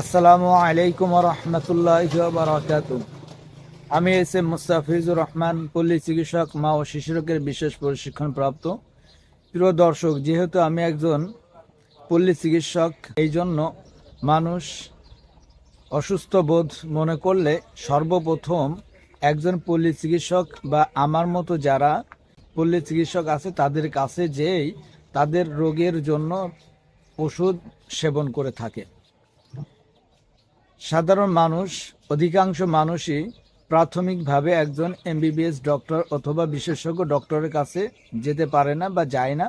আসসালামু আলাইকুম রহমতুল্লাহ বারকাত আমি এস এম মুস্তাফিজুর রহমান, পল্লী চিকিৎসক, মা ও শিশু রোগের বিশেষ প্রশিক্ষণ প্রাপ্ত। প্রিয় দর্শক, যেহেতু আমি একজন পল্লী চিকিৎসক, এই জন্য মানুষ অসুস্থ বোধ মনে করলে সর্বপ্রথম একজন পল্লী চিকিৎসক বা আমার মতো যারা পল্লী চিকিৎসক আছে, তাদের কাছে যেই তাদের রোগের জন্য ওষুধ সেবন করে থাকে। সাধারণ মানুষ, অধিকাংশ মানুষই প্রাথমিকভাবে একজন এমবিবিএস ডক্টর অথবা বিশেষজ্ঞ ডক্টরের কাছে যেতে পারে না বা যায় না।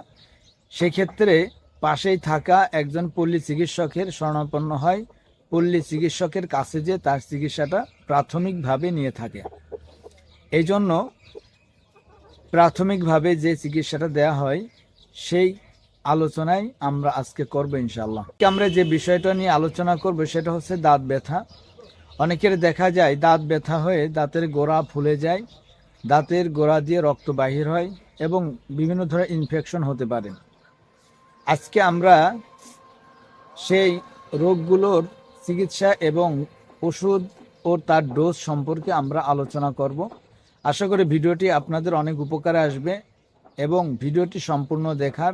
সেক্ষেত্রে পাশেই থাকা একজন পল্লী চিকিৎসকের শরণাপন্ন হয়। পল্লী চিকিৎসকের কাছে যে তার চিকিৎসাটা প্রাথমিকভাবে নিয়ে থাকে। এই জন্য প্রাথমিকভাবে যে চিকিৎসাটা দেয়া হয়, সেই আলোচনায় আমরা আজকে করব ইনশাল্লাহ আমরা যে বিষয়টা নিয়ে আলোচনা করব সেটা হচ্ছে দাঁত ব্যথা। অনেকের দেখা যায় দাঁত ব্যথা হয়ে দাঁতের গোড়া ফুলে যায়, দাঁতের গোড়া দিয়ে রক্ত বাহির হয় এবং বিভিন্ন ধরনের ইনফেকশন হতে পারে। আজকে আমরা সেই রোগগুলোর চিকিৎসা এবং ওষুধ ও তার ডোজ সম্পর্কে আমরা আলোচনা করব। আশা করি ভিডিওটি আপনাদের অনেক উপকারে আসবে এবং ভিডিওটি সম্পূর্ণ দেখার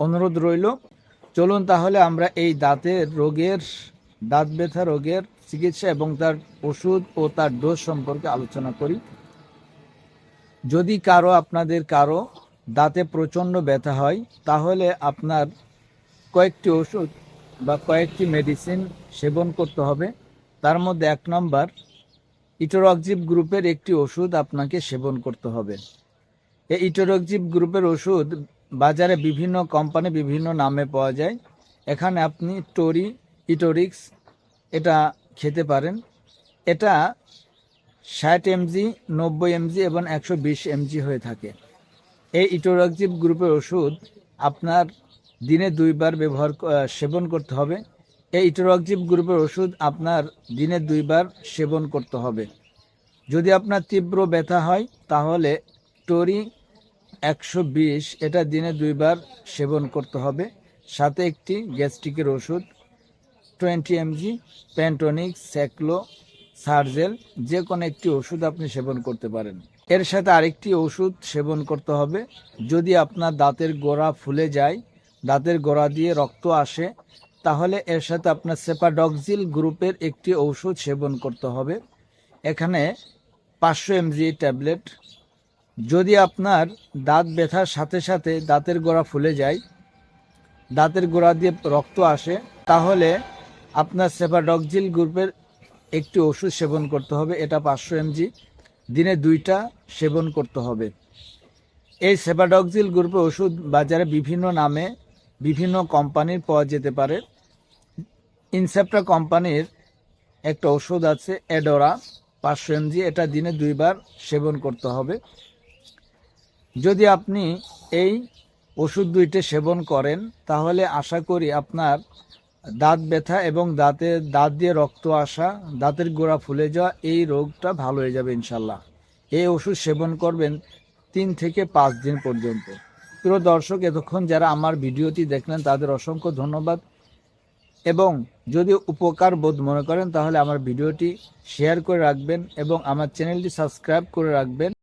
অনুরোধ রইল, চলুন তাহলে আমরা এই দাঁতের রোগের, দাঁত ব্যথা রোগের চিকিৎসা এবং তার ওষুধ ও তার ডোজ সম্পর্কে আলোচনা করি। যদি কারও, আপনাদের কারও দাঁতে প্রচণ্ড ব্যথা হয়, তাহলে আপনার কয়েকটি ওষুধ বা কয়েকটি মেডিসিন সেবন করতে হবে। তার মধ্যে এক নম্বর ইটোরকজিব গ্রুপের একটি ওষুধ আপনাকে সেবন করতে হবে। এই ইটোরকজিব গ্রুপের ওষুধ বাজারে বিভিন্ন কোম্পানি বিভিন্ন নামে পাওয়া যায়। এখানে আপনি টোরি, ইটোরিক্স, এটা খেতে পারেন। এটা ষাট এমজি, নব্বই এমজি এবং একশো বিশ এমজি হয়ে থাকে। এই ইটোরকজিব গ্রুপের ওষুধ আপনার দিনে দুইবার ব্যবহার সেবন করতে হবে। এই ইটোরকজিব গ্রুপের ওষুধ আপনার দিনে দুইবার সেবন করতে হবে। যদি আপনার তীব্র ব্যথা হয়, তাহলে টোরি একশো বিশ, এটা দিনে দুইবার সেবন করতে হবে। সাথে একটি গ্যাস্ট্রিকের ওষুধ, টোয়েন্টি এমজি, প্যান্টনিক, স্যাকলো, সার্জেল যে কোনো একটি ওষুধ আপনি সেবন করতে পারেন। এর সাথে আরেকটি ওষুধ সেবন করতে হবে। যদি আপনার দাঁতের গোড়া ফুলে যায়, দাঁতের গোড়া দিয়ে রক্ত আসে, তাহলে এর সাথে আপনার সেপাডক্সিল গ্রুপের একটি ঔষধ সেবন করতে হবে। এখানে পাঁচশো এমজি ট্যাবলেট যদি আপনার দাঁত ব্যথার সাথে সাথে দাঁতের গোড়া ফুলে যায়, দাঁতের গোড়া দিয়ে রক্ত আসে, তাহলে আপনার সেপাডক্সিল গ্রুপের একটি ওষুধ সেবন করতে হবে, এটা পাঁচশো এমজি। দিনে দুইটা সেবন করতে হবে। এই সেপাডক্সিল গ্রুপের ওষুধ বাজারে বিভিন্ন নামে বিভিন্ন কোম্পানির পাওয়া যেতে পারে। ইনসেপ্টা কোম্পানির একটা ওষুধ আছে এডোরা পাঁচশো এমজি, এটা দিনে দুইবার সেবন করতে হবে। যদি আপনি এই ওষুধ দুইটি সেবন করেন, তাহলে আশা করি আপনার দাঁত ব্যথা এবং দাঁতে, দাঁত দিয়ে রক্ত আসা, দাঁতের গোড়া ফুলে যাওয়া, এই রোগটা ভালো হয়ে যাবে ইনশাল্লাহ। এই ওষুধ সেবন করবেন তিন থেকে পাঁচ দিন পর্যন্ত। প্রিয় দর্শক, এতক্ষণ যারা আমার ভিডিওটি দেখলেন, তাদের অসংখ্য ধন্যবাদ। এবং যদি উপকার বোধ মনে করেন, তাহলে আমার ভিডিওটি শেয়ার করে রাখবেন এবং আমার চ্যানেলটি সাবস্ক্রাইব করে রাখবেন।